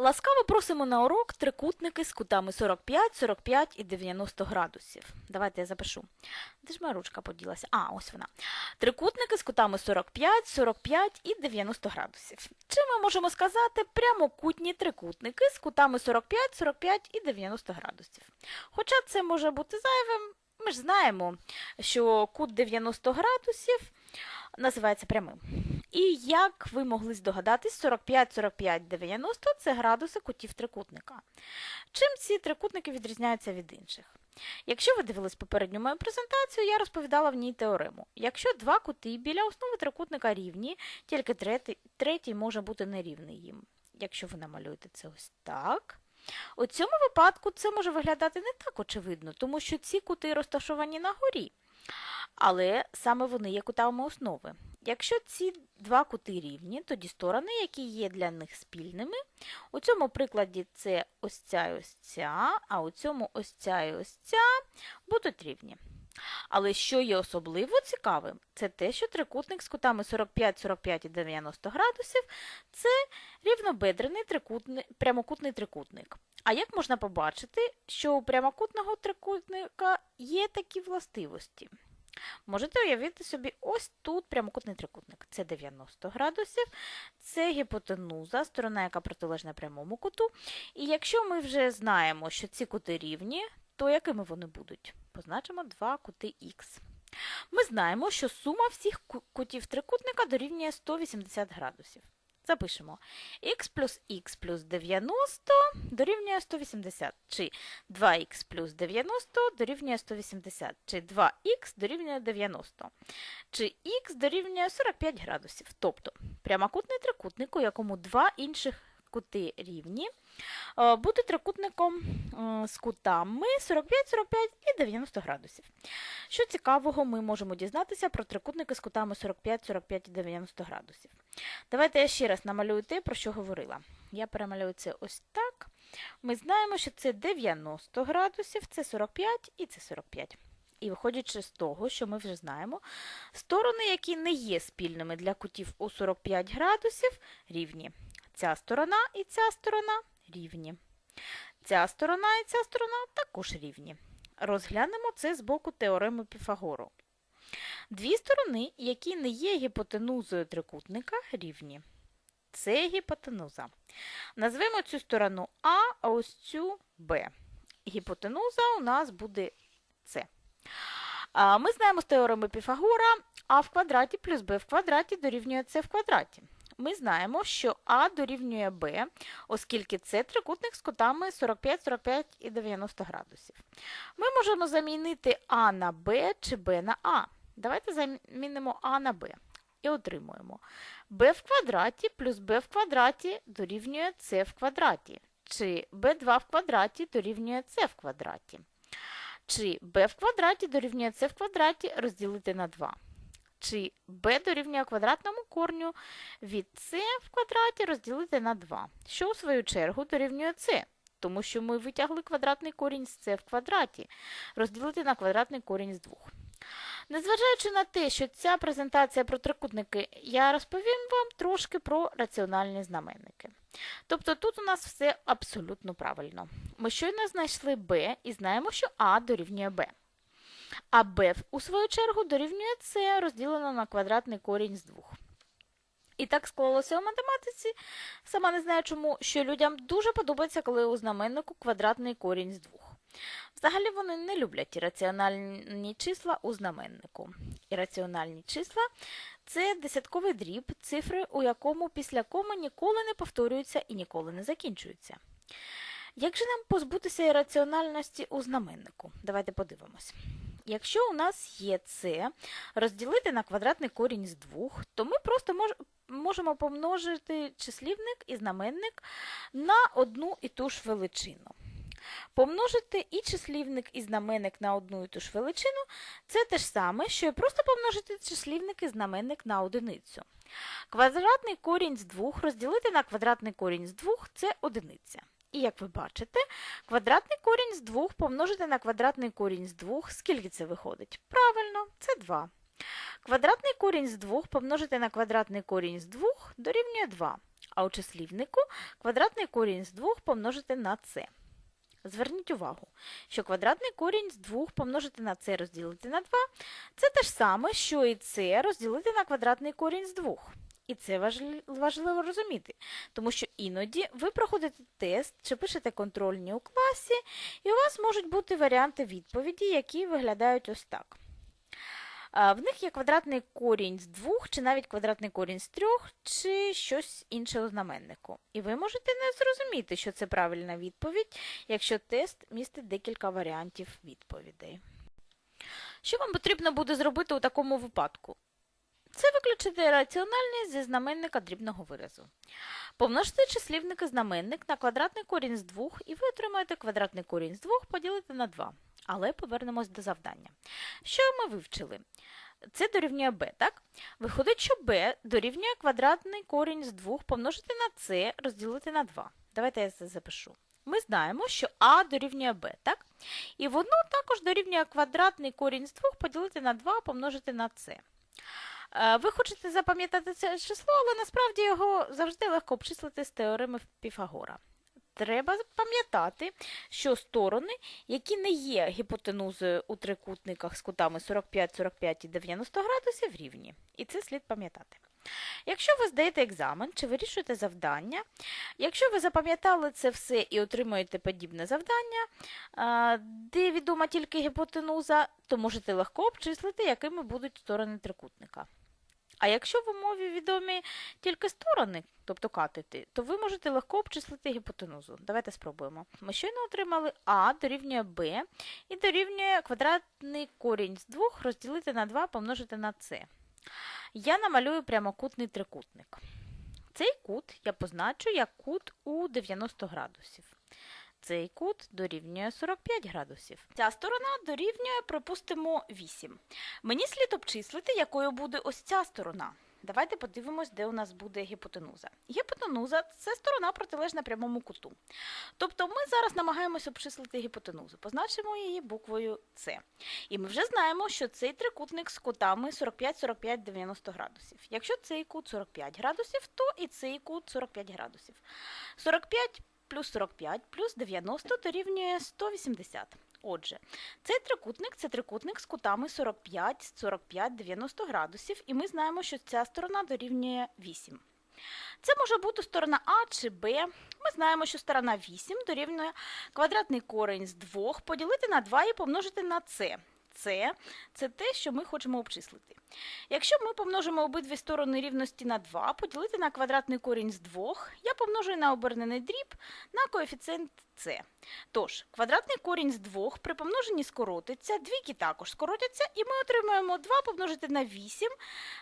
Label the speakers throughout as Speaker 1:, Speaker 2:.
Speaker 1: Ласкаво просимо на урок трикутники з кутами 45, 45 і 90 градусів. Давайте я запишу. Де ж моя ручка поділася? А, ось вона. Трикутники з кутами 45, 45 і 90 градусів. Чи ми можемо сказати прямокутні трикутники з кутами 45, 45 і 90 градусів? Хоча це може бути зайвим, ми ж знаємо, що кут 90 градусів називається прямим. І як ви могли здогадатись, 45, 45, 90 – це градуси кутів трикутника. Чим ці трикутники відрізняються від інших? Якщо ви дивились попередню мою презентацію, я розповідала в ній теорему. Якщо два кути біля основи трикутника рівні, тільки третій, третій може бути нерівний їм. Якщо ви намалюєте це ось так. У цьому випадку це може виглядати не так очевидно, тому що ці кути розташовані на горі. Але саме вони є кутами основи. Якщо ці два кути рівні, тоді сторони, які є для них спільними, у цьому прикладі це ось ця і ось ця, а у цьому ось ця і ось ця будуть рівні. Але що є особливо цікавим, це те, що трикутник з кутами 45, 45 і 90 градусів це рівнобедрений трикутник, прямокутний трикутник. А як можна побачити, що у прямокутного трикутника є такі властивості? Можете уявити собі ось тут прямокутний трикутник. Це 90 градусів, це гіпотенуза, сторона, яка протилежна прямому куту. І якщо ми вже знаємо, що ці кути рівні, то якими вони будуть? Позначимо два кути х. Ми знаємо, що сума всіх кутів трикутника дорівнює 180 градусів. Запишемо. Х плюс х плюс 90 дорівнює 180, чи 2х плюс 90 дорівнює 180, чи 2х дорівнює 90, чи х дорівнює 45 градусів. Тобто прямокутний трикутник, у якому два інших кути рівні, буде трикутником з кутами 45, 45 і 90 градусів. Що цікавого, ми можемо дізнатися про трикутники з кутами 45, 45 і 90 градусів. Давайте я ще раз намалюю те, про що говорила. Я перемалюю це ось так. Ми знаємо, що це 90 градусів, це 45 і це 45. І виходячи з того, що ми вже знаємо, сторони, які не є спільними для кутів у 45 градусів, рівні. Ця сторона і ця сторона рівні. Ця сторона і ця сторона також рівні. Розглянемо це з боку теореми Піфагору. Дві сторони, які не є гіпотенузою трикутника, рівні. Це гіпотенуза. Назвемо цю сторону А, а ось цю Б. Гіпотенуза у нас буде С. Ми знаємо з теореми Піфагора А в квадраті плюс Б в квадраті дорівнює С в квадраті ми знаємо, що А дорівнює Б, оскільки це трикутник з кутами 45, 45 і 90 градусів. Ми можемо замінити А на Б чи Б на А. Давайте замінимо А на Б. І отримуємо b в квадраті плюс b в квадраті дорівнює c в квадраті. Чи b2 в квадраті дорівнює c в квадраті. Чи b в квадраті дорівнює c в квадраті розділити на 2 чи b дорівнює квадратному корню від c в квадраті розділити на 2, що у свою чергу дорівнює c, тому що ми витягли квадратний корінь з c в квадраті, розділити на квадратний корінь з 2. Незважаючи на те, що ця презентація про трикутники, я розповім вам трошки про раціональні знаменники. Тобто тут у нас все абсолютно правильно. Ми щойно знайшли b і знаємо, що а дорівнює b. А b, у свою чергу, дорівнює c розділено на квадратний корінь з 2. І так склалося у математиці, сама не знаю чому, що людям дуже подобається, коли у знаменнику квадратний корінь з 2. Взагалі вони не люблять ірраціональні числа у знаменнику. Ірраціональні числа це десятковий дріб, цифри, у якому після коми ніколи не повторюються і ніколи не закінчуються. Як же нам позбутися ірраціональності у знаменнику? Давайте подивимось. Якщо у нас є це розділити на квадратний корінь з 2, то ми просто мож, можемо помножити числівник і знаменник на одну і ту ж величину. Помножити і числівник і знаменник на одну і ту ж величину це те ж саме, що і просто помножити числівник і знаменник на одиницю. Квадратний корінь з 2 розділити на квадратний корінь з 2 це одиниця. І як ви бачите, квадратний корінь з 2 помножити на квадратний корінь з 2, скільки це виходить? Правильно, це 2. Квадратний корінь з 2 помножити на квадратний корінь з 2 дорівнює 2. а у числівнику квадратний корінь з 2 помножити на c. Зверніть увагу, що квадратний корінь з 2 помножити на c розділити на 2 це те ж саме, що і c розділити на квадратний корінь з 2. І це важливо розуміти, тому що іноді ви проходите тест чи пишете контрольні у класі, і у вас можуть бути варіанти відповіді, які виглядають ось так. В них є квадратний корінь з двох, чи навіть квадратний корінь з трьох, чи щось інше у знаменнику. І ви можете не зрозуміти, що це правильна відповідь, якщо тест містить декілька варіантів відповідей. Що вам потрібно буде зробити у такому випадку? Це виключити раціональність зі знаменника дрібного виразу. Помножте числівник і знаменник на квадратний корінь з 2, і ви отримаєте квадратний корінь з 2 поділити на 2. Але повернемось до завдання. Що ми вивчили? Це дорівнює b, так? Виходить, що b дорівнює квадратний корінь з 2 помножити на c розділити на 2. Давайте я це запишу. Ми знаємо, що а дорівнює b, так? І воно також дорівнює квадратний корінь з 2 поділити на 2 помножити на c. Е, Ви хочете запам'ятати це число, але насправді його завжди легко обчислити з теореми Піфагора. Треба пам'ятати, що сторони, які не є гіпотенузою у трикутниках з кутами 45, 45 і 90 градусів, рівні. І це слід пам'ятати. Якщо ви здаєте екзамен чи вирішуєте завдання, якщо ви запам'ятали це все і отримуєте подібне завдання, де відома тільки гіпотенуза, то можете легко обчислити, якими будуть сторони трикутника. А якщо в умові відомі тільки сторони, тобто катети, то ви можете легко обчислити гіпотенузу. Давайте спробуємо. Ми щойно отримали А дорівнює Б і дорівнює квадратний корінь з 2 розділити на 2 помножити на С. Я намалюю прямокутний трикутник. Цей кут я позначу як кут у 90 градусів. Цей кут дорівнює 45 градусів. Ця сторона дорівнює, припустимо, 8. Мені слід обчислити, якою буде ось ця сторона. Давайте подивимось, де у нас буде гіпотенуза. Гіпотенуза це сторона протилежна прямому куту. Тобто ми зараз намагаємось обчислити гіпотенузу. Позначимо її буквою С. І ми вже знаємо, що цей трикутник з кутами 45, 45, 90 градусів. Якщо цей кут 45 градусів, то і цей кут 45 градусів. 45 плюс 45 плюс 90 дорівнює 180. Отже, цей трикутник це трикутник з кутами 45, 45, 90 градусів, і ми знаємо, що ця сторона дорівнює 8. Це може бути сторона А чи Б. Ми знаємо, що сторона 8 дорівнює квадратний корень з 2 поділити на 2 і помножити на С. С – це те, що ми хочемо обчислити. Якщо ми помножимо обидві сторони рівності на 2, поділити на квадратний корінь з 2, я помножую на обернений дріб на коефіцієнт С. Тож, квадратний корінь з 2 при помноженні скоротиться, двійки також скоротяться, і ми отримаємо 2 помножити на 8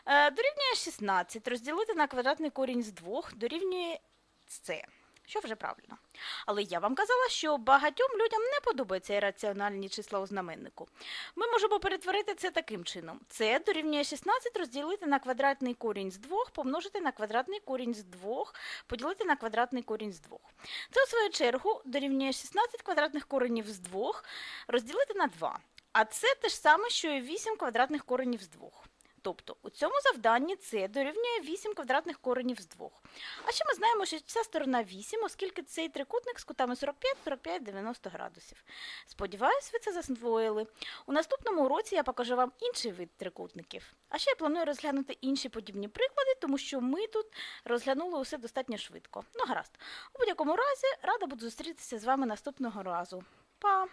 Speaker 1: е, дорівнює 16, розділити на квадратний корінь з 2 дорівнює С. Що вже правильно. Але я вам казала, що багатьом людям не подобаються ірраціональні числа у знаменнику. Ми можемо перетворити це таким чином. Це дорівнює 16 розділити на квадратний корінь з 2, помножити на квадратний корінь з 2, поділити на квадратний корінь з 2. Це, у свою чергу, дорівнює 16 квадратних коренів з 2 розділити на 2. А це те ж саме, що і 8 квадратних коренів з 2. Тобто у цьому завданні це дорівнює 8 квадратних коренів з 2. А ще ми знаємо, що ця сторона 8, оскільки цей трикутник з кутами 45, 45, 90 градусів. Сподіваюсь, ви це засвоїли. У наступному уроці я покажу вам інший вид трикутників. А ще я планую розглянути інші подібні приклади, тому що ми тут розглянули усе достатньо швидко. Ну, гаразд. У будь-якому разі, рада буду зустрітися з вами наступного разу. Па!